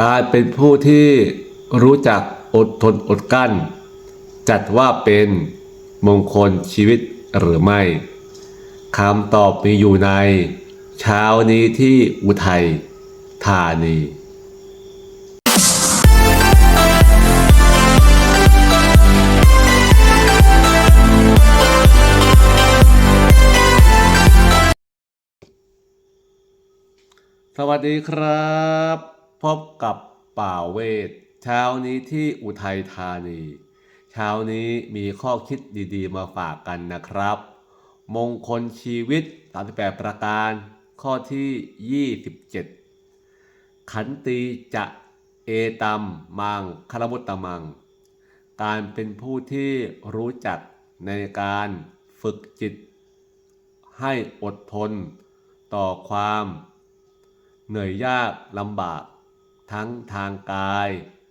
การเป็นผู้ที่รู้จักอดทนอดกั้น จัดว่าเป็นมงคลชีวิตหรือไม่คำตอบมีอยู่ใน เช้านี้ที่อุทัยธานีสวัสดีครับ พบกับป่าเวทเช้านี้ที่อุทัยธานี เช้านี้มีข้อคิดดีๆ มาฝากกันนะครับ มงคลชีวิต 38 ประการ ข้อที่ 27 ขันติจะเอตัมมังคารมุตตมัง การเป็นผู้ที่รู้จักในการฝึกจิต ให้อดทน ต่อความ เหนื่อยยากลำบาก ทั้งทางกาย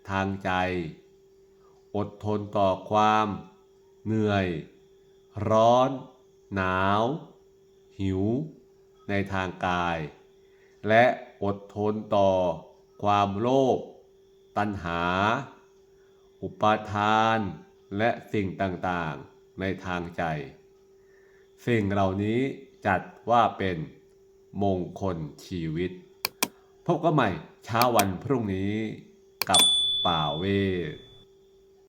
ทางใจ อดทนต่อความ เหนื่อย ร้อน หนาว หิว ในทางกาย และอดทนต่อ ความโลภตัณหา อุปาทานและสิ่งต่างๆ ในทางใจ สิ่งเหล่านี้จัดว่าเป็นมงคลชีวิต พบกันใหม่เช้าวันพรุ่งนี้กับป่าเวท